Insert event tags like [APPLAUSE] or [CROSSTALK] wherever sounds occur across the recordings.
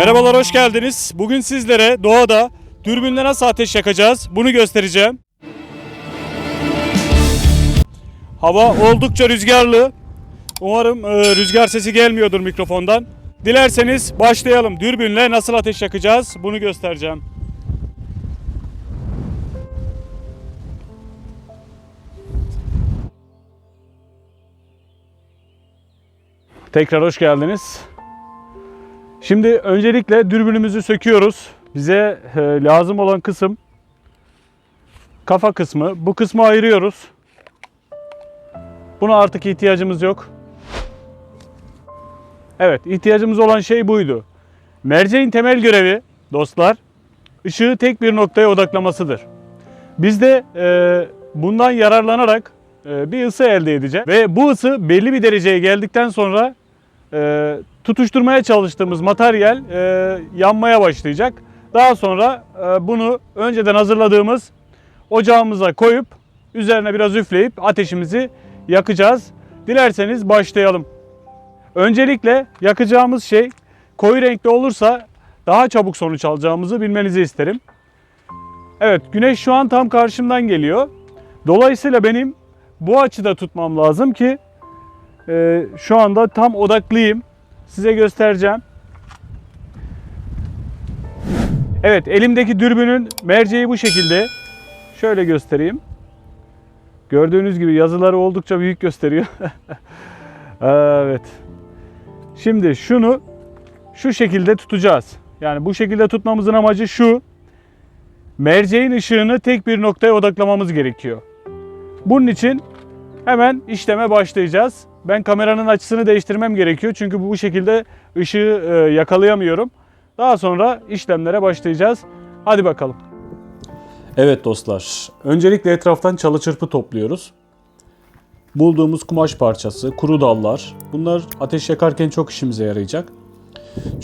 Merhabalar hoş geldiniz. Bugün sizlere doğada dürbünle nasıl ateş yakacağız bunu göstereceğim. Hava oldukça rüzgarlı. Umarım e, rüzgar sesi gelmiyordur mikrofondan. Dilerseniz başlayalım. Dürbünle nasıl ateş yakacağız bunu göstereceğim. Tekrar hoş geldiniz. Şimdi öncelikle dürbünümüzü söküyoruz. Bize e, lazım olan kısım kafa kısmı. Bu kısmı ayırıyoruz. Buna artık ihtiyacımız yok. Evet, ihtiyacımız olan şey buydu. Merceğin temel görevi dostlar, ışığı tek bir noktaya odaklamasıdır. Biz de e, bundan yararlanarak e, bir ısı elde edeceğiz. Ve bu ısı belli bir dereceye geldikten sonra e, tutuşturmaya çalıştığımız materyal e, yanmaya başlayacak. Daha sonra e, bunu önceden hazırladığımız ocağımıza koyup üzerine biraz üfleyip ateşimizi yakacağız. Dilerseniz başlayalım. Öncelikle yakacağımız şey koyu renkli olursa daha çabuk sonuç alacağımızı bilmenizi isterim. Evet güneş şu an tam karşımdan geliyor. Dolayısıyla benim bu açıda tutmam lazım ki e, şu anda tam odaklıyım. Size göstereceğim. Evet elimdeki dürbünün merceği bu şekilde. Şöyle göstereyim. Gördüğünüz gibi yazıları oldukça büyük gösteriyor. [LAUGHS] evet. Şimdi şunu şu şekilde tutacağız. Yani bu şekilde tutmamızın amacı şu. Merceğin ışığını tek bir noktaya odaklamamız gerekiyor. Bunun için hemen işleme başlayacağız. Ben kameranın açısını değiştirmem gerekiyor. Çünkü bu şekilde ışığı e, yakalayamıyorum. Daha sonra işlemlere başlayacağız. Hadi bakalım. Evet dostlar. Öncelikle etraftan çalı çırpı topluyoruz. Bulduğumuz kumaş parçası, kuru dallar. Bunlar ateş yakarken çok işimize yarayacak.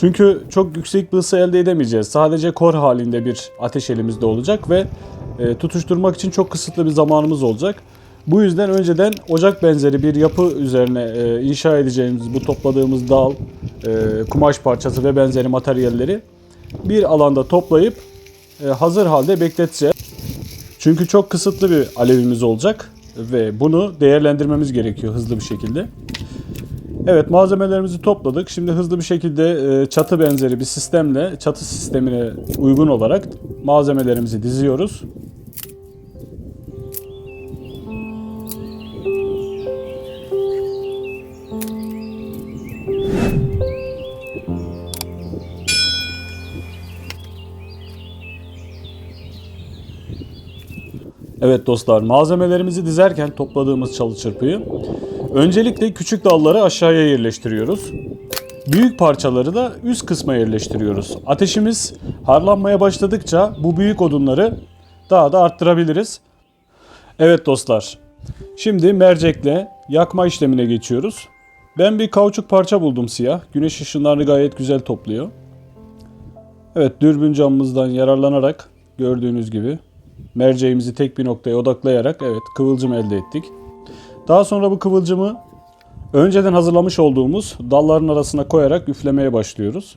Çünkü çok yüksek bir ısı elde edemeyeceğiz. Sadece kor halinde bir ateş elimizde olacak ve e, tutuşturmak için çok kısıtlı bir zamanımız olacak. Bu yüzden önceden ocak benzeri bir yapı üzerine e, inşa edeceğimiz bu topladığımız dal, e, kumaş parçası ve benzeri materyalleri bir alanda toplayıp e, hazır halde bekleteceğiz. Çünkü çok kısıtlı bir alevimiz olacak ve bunu değerlendirmemiz gerekiyor hızlı bir şekilde. Evet malzemelerimizi topladık. Şimdi hızlı bir şekilde e, çatı benzeri bir sistemle çatı sistemine uygun olarak malzemelerimizi diziyoruz. Evet dostlar malzemelerimizi dizerken topladığımız çalı çırpıyı öncelikle küçük dalları aşağıya yerleştiriyoruz. Büyük parçaları da üst kısma yerleştiriyoruz. Ateşimiz harlanmaya başladıkça bu büyük odunları daha da arttırabiliriz. Evet dostlar şimdi mercekle yakma işlemine geçiyoruz. Ben bir kauçuk parça buldum siyah. Güneş ışınlarını gayet güzel topluyor. Evet dürbün camımızdan yararlanarak gördüğünüz gibi merceğimizi tek bir noktaya odaklayarak evet kıvılcım elde ettik. Daha sonra bu kıvılcımı önceden hazırlamış olduğumuz dalların arasına koyarak üflemeye başlıyoruz.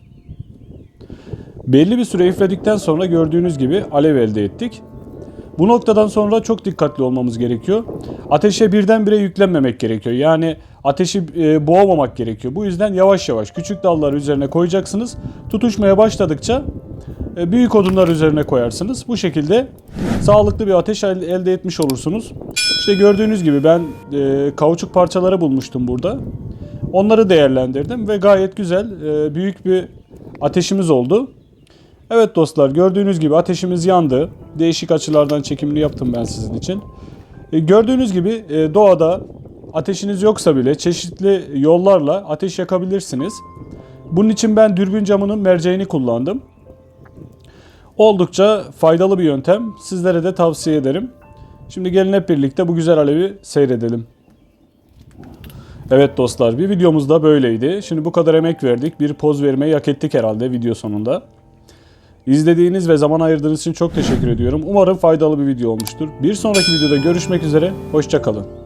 Belli bir süre üfledikten sonra gördüğünüz gibi alev elde ettik. Bu noktadan sonra çok dikkatli olmamız gerekiyor. Ateşe birdenbire yüklenmemek gerekiyor. Yani ateşi e, boğmamak gerekiyor. Bu yüzden yavaş yavaş küçük dalları üzerine koyacaksınız. Tutuşmaya başladıkça büyük odunlar üzerine koyarsınız. Bu şekilde sağlıklı bir ateş el- elde etmiş olursunuz. İşte gördüğünüz gibi ben e, kauçuk parçaları bulmuştum burada. Onları değerlendirdim ve gayet güzel e, büyük bir ateşimiz oldu. Evet dostlar gördüğünüz gibi ateşimiz yandı. Değişik açılardan çekimini yaptım ben sizin için. E, gördüğünüz gibi e, doğada ateşiniz yoksa bile çeşitli yollarla ateş yakabilirsiniz. Bunun için ben dürbün camının merceğini kullandım. Oldukça faydalı bir yöntem. Sizlere de tavsiye ederim. Şimdi gelin hep birlikte bu güzel alevi seyredelim. Evet dostlar bir videomuz da böyleydi. Şimdi bu kadar emek verdik. Bir poz vermeyi hak ettik herhalde video sonunda. İzlediğiniz ve zaman ayırdığınız için çok teşekkür ediyorum. Umarım faydalı bir video olmuştur. Bir sonraki videoda görüşmek üzere. Hoşçakalın.